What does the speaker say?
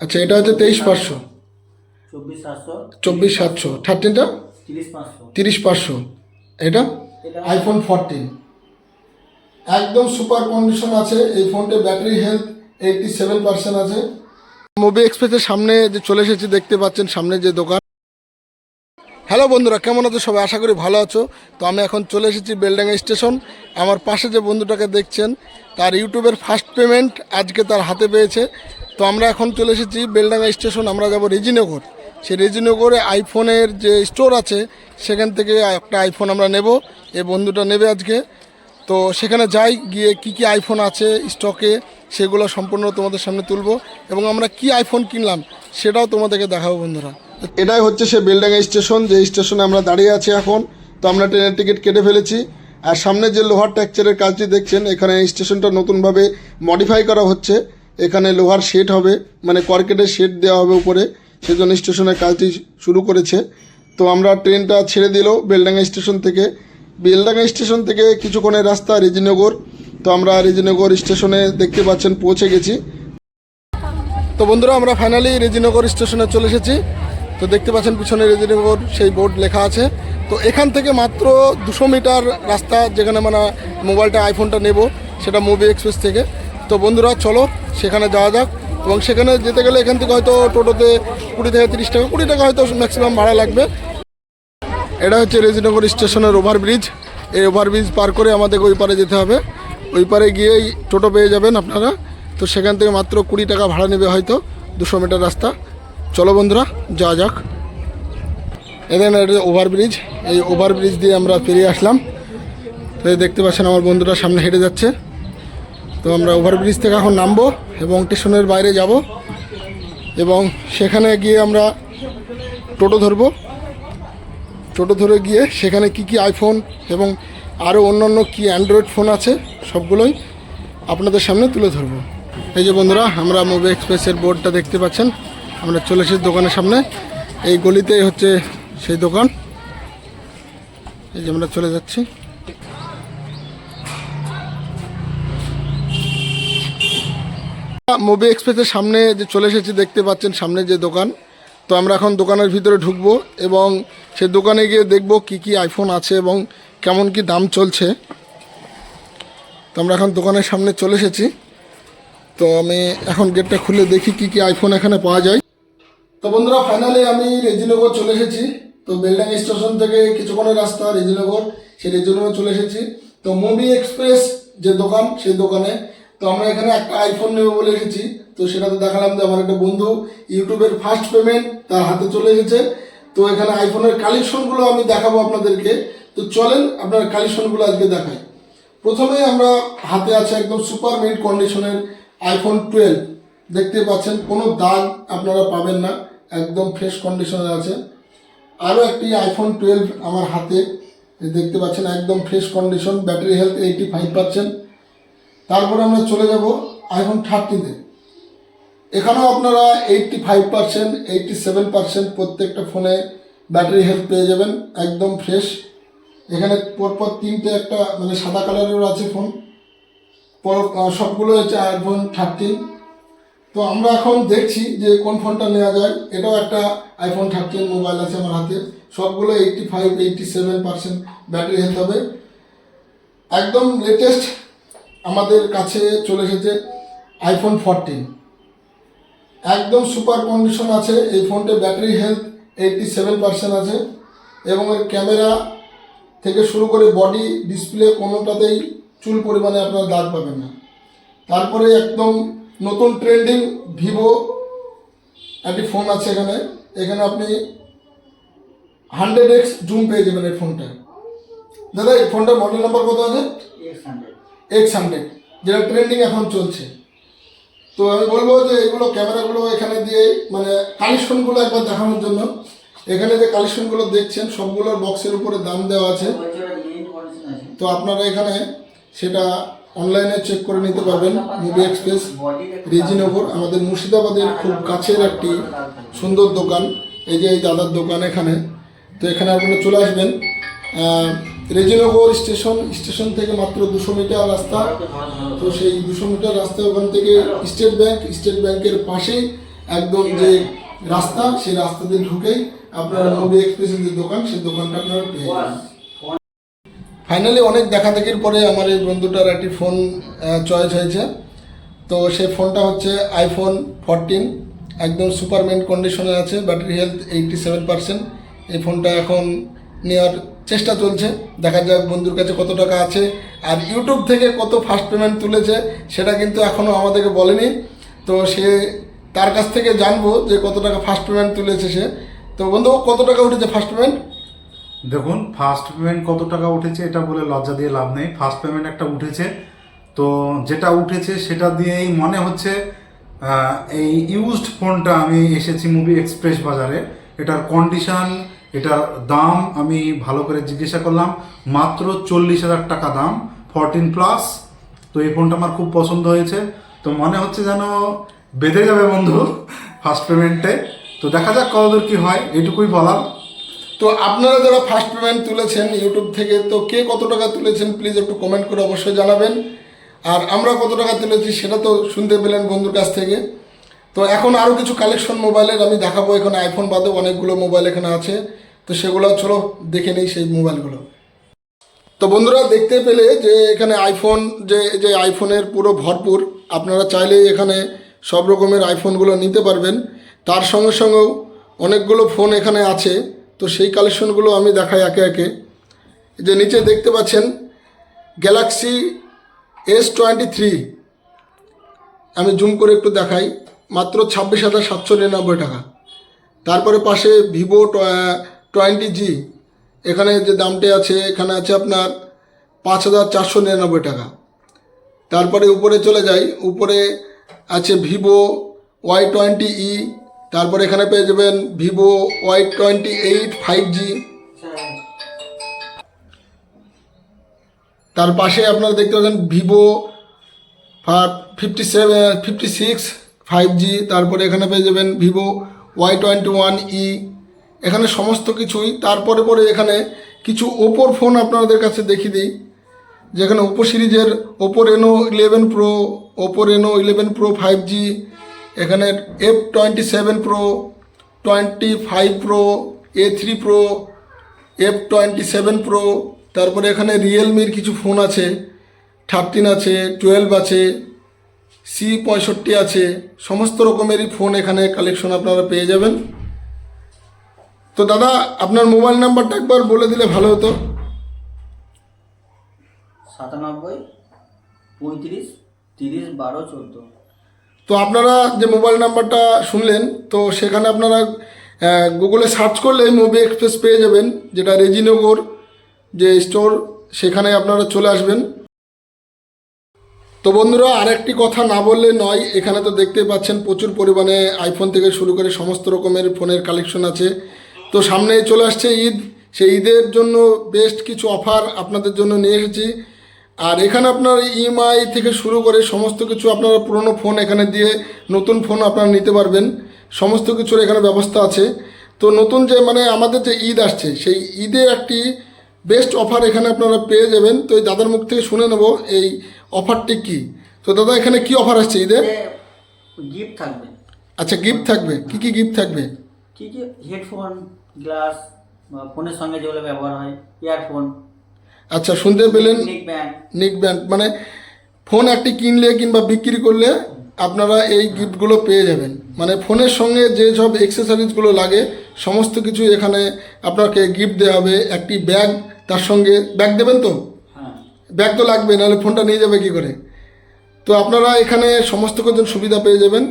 আচ্ছা এটা হচ্ছে তেইশ পাঁচশো। চব্বিশ সাতশো। থার্টিনটা? তিরিশ পাঁচশো। এটা? আইফোন ফোরটিন একদম সুপার কন্ডিশন আছে। এই ফোনটা battery health eighty seven percent আছে মুভি এক্সপ্রেসের সামনে যে চলে এসেছি দেখতে পাচ্ছেন সামনে যে দোকান। হ্যালো বন্ধুরা কেমন আছো সবাই? আশা করি ভালো আছো। তো আমি এখন চলে এসেছি বেলডাঙ্গা স্টেশন। আমার পাশে যে বন্ধুটাকে দেখছেন তার ইউটিউবের ফার্স্ট পেমেন্ট আজকে তার হাতে পেয়েছে। তো আমরা এখন চলে এসেছি বেলডাঙ্গা স্টেশন, আমরা যাব রেজিনগর। সেই রেজিনগরে আইফোনের যে স্টোর আছে, সেখান থেকে একটা আইফোন আমরা নেব। এই বন্ধুটা নেবে আজকে। তো সেখানে যাই, গিয়ে কি কি আইফোন আছে স্টকে সেগুলো সম্পূর্ণ তোমাদের সামনে তুলবো। এবং আমরা কি আইফোন কিনলাম, সেটাও তোমাদেরকে দেখাবো বন্ধুরা। এটাই হচ্ছে সে বেলডাঙ্গা স্টেশন, যে স্টেশনে আমরা দাঁড়িয়ে আছি এখন। তো আমরা ট্রেনের টিকিট কেটে ফেলেছি। আর সামনে যে লোহার ট্যাকচারের কাজটি দেখছেন, এখানে স্টেশনটা নতুনভাবে মডিফাই করা হচ্ছে। এখানে লোহার শেড হবে মানে কর্কেটের শেড দেওয়া হবে উপরে। সেজন্য স্টেশনের কাজটি শুরু করেছে। তো আমরা ট্রেনটা ছেড়ে দিল বেলডাঙ্গা স্টেশন থেকে। বেলডাঙ্গা স্টেশন থেকে কিছুক্ষণের রাস্তা রেজিনগর। তো আমরা রেজিনগর স্টেশনে দেখতে পাচ্ছেন, পৌঁছে গেছি। তো বন্ধুরা, আমরা ফাইনালি রেজিনগর স্টেশনে চলে এসেছি। তো দেখতে পাচ্ছেন, পিছনে রেজিনগর সেই বোর্ড লেখা আছে। তো এখান থেকে মাত্র দুশো মিটার রাস্তা যেখানে মানে মোবাইলটা আইফোনটা নেব, সেটা মুভি এক্সপ্রেস থেকে। তো বন্ধুরা, চলো সেখানে যাওয়া যাক। এবং সেখানে যেতে গেলে এখান থেকে হয়তো টোটোতে কুড়ি থেকে তিরিশ টাকা, কুড়ি টাকা হয়তো ম্যাক্সিমাম ভাড়া লাগবে। এটা হচ্ছে রেজিনগর স্টেশনের ওভারব্রিজ। এই ওভারব্রিজ পার করে আমাদের ওই পারে যেতে হবে। ওই পারে গিয়েই টোটো পেয়ে যাবেন আপনারা। তো সেখান থেকে মাত্র কুড়ি টাকা ভাড়া নেবে হয়তো, দুশো মিটার রাস্তা। চলো বন্ধুরা, যাওয়া যাক। এদের এটা ওভারব্রিজ। এই ওভারব্রিজ দিয়ে আমরা পেরিয়ে আসলাম। তো দেখতে পাচ্ছেন আমার বন্ধুরা সামনে হেঁটে যাচ্ছে। তো আমরা ওভারব্রিজ থেকে এখন নামবো এবং স্টেশনের বাইরে যাব এবং সেখানে গিয়ে আমরা টোটো ধরবো। টোটো ধরে গিয়ে সেখানে কি কি আইফোন এবং আরও অন্যান্য কি অ্যান্ড্রয়েড ফোন আছে সবগুলোই আপনাদের সামনে তুলে ধরবো। এই যে বন্ধুরা, আমরা মুভি এক্সপ্রেসের বোর্ডটা দেখতে পাচ্ছেন। আমরা চলে এসেছি দোকানের সামনে। এই গলিতেই হচ্ছে সেই দোকান। এই যে আমরা চলে যাচ্ছি। মুভি এক্সপ্রেসের সামনে যে চলে এসেছি, দেখতে পাচ্ছেন সামনে যে দোকান। তো আমরা এখন দোকানের ভিতরে ঢুকবো এবং সে দোকানে গিয়ে দেখব কি কি আইফোন আছে এবং কেমন কি দাম চলছে। তো আমরা এখন দোকানের সামনে চলে এসেছি। তো আমি এখন গেটটা খুলে দেখি কি কি আইফোন এখানে পাওয়া যায়। তো বন্ধুরা ফাইনালি আমি রেজিনগর চলে এসেছি। তো বেলডাং স্টেশন থেকে কিছুক্ষণের রাস্তা রেজিনগর সেই রেজিনগর চলে এসেছি। তো মুভি এক্সপ্রেস যে দোকান, সেই দোকানে তো আমরা এখানে একটা আইফোন নেব বলে এসেছি। তো সেটা তো দেখালাম যে আমার একটা বন্ধু ইউটিউবের ফার্স্ট পেমেন্ট তার হাতে চলে এসেছে। তো এখানে আইফোনের কালেকশনগুলো আমি দেখাবো আপনাদেরকে। তো চলেন আপনার কালেকশনগুলো আজকে দেখাই। প্রথমেই আমরা হাতে আছে একদম সুপার মিড কন্ডিশনের আইফোন টুয়েলভ দেখতে পাচ্ছেন, কোনো দাগ আপনারা পাবেন না। একদম ফ্রেশ কন্ডিশনে আছে। আরও একটি আইফোন টুয়েলভ আমার হাতে। দেখতে পাচ্ছেন, একদম fresh condition battery health eighty five percent তারপরে আমরা চলে যাব আইফোন থার্টিতে এখানেও আপনারা eighty five percent eighty seven percent প্রত্যেকটা ফোনে ব্যাটারি হেলথ পেয়ে যাবেন, একদম ফ্রেশ এখানে পরপর তিনটে একটা মানে সাদা কালারেরও আছে ফোন পর সবগুলো হচ্ছে আইফোন থার্টিন তো আমরা এখন দেখছি যে কোন ফোনটা নেওয়া যায়। এটাও একটা আইফোন থার্টিন মোবাইল আছে আমার হাতে। সবগুলো eighty five eighty seven percent battery health হবে। একদম লেটেস্ট আমাদের কাছে চলে এসেছে আইফোন ফোরটিন একদম সুপার কন্ডিশন আছে, এই ফোনটার battery health eighty seven percent আছে এবং এর ক্যামেরা থেকে শুরু করে বডি ডিসপ্লে কোনোটাতেই চুল পরিমাণে আপনারা দাগ পাবেন না। তারপরে একদম নতুন ট্রেন্ডিং ভিভো একটি ফোন আছে এখানে। এখানে আপনি হান্ড্রেড এক্স জুম পেয়ে যাবেন এই ফোনটা দাদা, এই ফোনটার মডেল নাম্বার কত আছে? এক্স হান্ড্রেড যেটা ট্রেন্ডিং এখন চলছে। তো আমি বলব যে এগুলো ক্যামেরাগুলো এখানে দিয়ে মানে কালেকশনগুলো একবার দেখানোর জন্য। এখানে যে কালেকশনগুলো দেখছেন, সবগুলোর বক্সের উপরে দাম দেওয়া আছে। তো আপনারা এখানে সেটা অনলাইনে চেক করে নিতে পারবেন। মুভি এক্সপ্রেস রেজিনগর আমাদের মুর্শিদাবাদের খুব কাছের একটি সুন্দর দোকান। এই যে এই দাদার দোকান এখানে। তো এখানে আপনারা চলে আসবেন। রেজিনগর স্টেশন স্টেশন থেকে মাত্র দুশো মিটার রাস্তা। তো সেই দুশো মিটার রাস্তা ওখান থেকে স্টেট ব্যাংক, স্টেট ব্যাংকের পাশেই একদম যে রাস্তা, সেই রাস্তা দিয়ে ঢুকেই আপনারা মুভি এক্সপ্রেসের যে দোকান, সেই দোকানটা আপনারা পেয়ে যাবেন। ফাইনালি অনেক দেখাদেখির পরে আমার এই বন্ধুটার একটি ফোন চয়েস হয়েছে। তো সেই ফোনটা হচ্ছে আইফোন ফোরটিন একদম সুপারমেন্ট কন্ডিশনে আছে battery health eighty seven percent এই ফোনটা এখন নেওয়ার চেষ্টা চলছে। দেখা যাক বন্ধুর কাছে কত টাকা আছে। আর ইউটিউব থেকে কত ফার্স্ট পেমেন্ট তুলেছে, সেটা কিন্তু এখনও আমাদেরকে বলেনি। তো সে তার কাছ থেকে জানব যে কত টাকা ফার্স্ট পেমেন্ট তুলেছে সে। তো বন্ধু, কত টাকা উঠেছে ফার্স্ট পেমেন্ট দেখুন ফার্স্ট পেমেন্ট কত টাকা উঠেছে, এটা বলে লজ্জা দিয়ে লাভ নেই। ফার্স্ট পেমেন্ট একটা উঠেছে। তো যেটা উঠেছে, সেটা দিয়েই মনে হচ্ছে এই ইউজড ফোনটা আমি এসেছি মুভি এক্সপ্রেস বাজারে। এটার কন্ডিশন এটার দাম আমি ভালো করে জিজ্ঞাসা করলাম, মাত্র চল্লিশ হাজার টাকা দাম ফরটিন প্লাস তো এই ফোনটা আমার খুব পছন্দ হয়েছে। তো মনে হচ্ছে যেন বেঁধে যাবে বন্ধু ফার্স্ট পেমেন্টে তো দেখা যাক কতদূর কী হয় এটুকুই বলার। তো আপনারা যারা ফার্স্ট পেমেন্ট তুলেছেন ইউটিউব থেকে, তো কে কত টাকা তুলেছেন প্লিজ একটু কমেন্ট করে অবশ্যই জানাবেন। আর আমরা কত টাকা তুলেছি সেটা তো শুনতে পেলেন বন্ধুর কাছ থেকে। তো এখন আরও কিছু কালেকশন মোবাইলের আমি দেখাবো। এখানে আইফোন বাদেও অনেকগুলো মোবাইল এখানে আছে। তো সেগুলো চলো দেখে নেই সেই মোবাইলগুলো। তো বন্ধুরা দেখতে পেলে যে এখানে আইফোন যে যে আইফোনের পুরো ভরপুর, আপনারা চাইলেই এখানে সব রকমের আইফোনগুলো নিতে পারবেন। তার সঙ্গে সঙ্গেও অনেকগুলো ফোন এখানে আছে। তো সেই কালেকশনগুলো আমি দেখাই একে একে। যে নিচে দেখতে পাচ্ছেন গ্যালাক্সি এস টোয়েন্টি থ্রি আমি জুম করে একটু দেখাই, মাত্র ছাব্বিশ হাজার সাতশো নিরানব্বই টাকা। তারপরে পাশে ভিভো টোয়েন্টি জি। এখানে যে দামটি আছে, এখানে আছে আপনার পাঁচ হাজার চারশো নিরানব্বই টাকা। তারপরে উপরে চলে যাই, উপরে আছে ভিভো ওয়াই টোয়েন্টি ই। তারপরে এখানে পেয়ে যাবেন Vivo Y twenty eight five G. তার পাশে আপনারা দেখতে পাচ্ছেন Vivo fifty seven, fifty six five G. তারপরে এখানে পেয়ে যাবেন Vivo Y twenty one E. এখানে সমস্ত কিছুই। তারপরে পরে এখানে কিছু ওপোর ফোন আপনাদের কাছে দেখিয়ে দিই। যেখানে ওপো সিরিজের Oppo Reno eleven pro Oppo Reno eleven pro five G এখানে F twenty seven pro twenty five pro A three pro F twenty seven pro তারপরে এখানে রিয়েলমির কিছু ফোন আছে থার্টিন আছে টুয়েলভ আছে সি পঁয়ষট্টি আছে, সমস্ত রকমেরই ফোন এখানে কালেকশন আপনারা পেয়ে যাবেন। তো দাদা আপনার মোবাইল নাম্বারটা একবার বলে দিলে ভালো হতো। সাতানব্বই পঁয়ত্রিশ তিরিশ বারো চোদ্দ। তো আপনারা যে মোবাইল নাম্বারটা শুনলেন তো সেখানে আপনারা গুগলে সার্চ করলে মুভি এক্সপ্রেস পেয়ে যাবেন যেটা রেজিনগর যে স্টোর সেখানে আপনারা চলে আসবেন। তো বন্ধুরা আরেকটি কথা না বললে নয় এখানে তো দেখতেই পাচ্ছেন প্রচুর পরিমাণে আইফোন থেকে শুরু করে সমস্ত রকমের ফোনের কালেকশন আছে। তো সামনে চলে আসছে ঈদ। সেই ঈদের জন্য বেস্ট কিছু অফার আপনাদের জন্য নিয়ে এসেছি। আর এখানে আপনার ইএমআই থেকে শুরু করে সমস্ত কিছু আপনারা পুরনো ফোন এখানে দিয়ে নতুন ফোন আপনারা নিতে পারবেন। সমস্ত কিছুর এখানে ব্যবস্থা আছে। তো নতুন যে মানে আমাদের যে ঈদ আসছে সেই ঈদের একটি বেস্ট অফার এখানে আপনারা পেয়ে যাবেন। তো এই দাদার মুখ থেকে শুনে নেব এই অফারটি কি। তো দাদা এখানে কি অফার আসছে ঈদের? গিফট থাকবে। আচ্ছা গিফট থাকবে। কি কি গিফট থাকবে? কি কি? হেডফোন গ্লাস ফোনের সঙ্গে যেগুলো ব্যবহার হয় ইয়ারফোন। আচ্ছা শুনতে পেলেন নেক ব্যান্ড নিক ব্যান্ড মানে ফোন একটি কিনলে কিংবা বিক্রি করলে আপনারা এই গিফটগুলো পেয়ে যাবেন। মানে ফোনের সঙ্গে যে সব এক্সেসরিজগুলো লাগে সমস্ত কিছু এখানে আপনাকে গিফট দেওয়া হবে। একটি ব্যাগ তার সঙ্গে ব্যাগ দেবেন তো? হ্যাঁ। ব্যাগ তো লাগবে নাহলে ফোনটা নিয়ে যাবে কি করে? তো আপনারা এখানে সমস্ত কিছু সুবিধা পেয়ে যাবেন।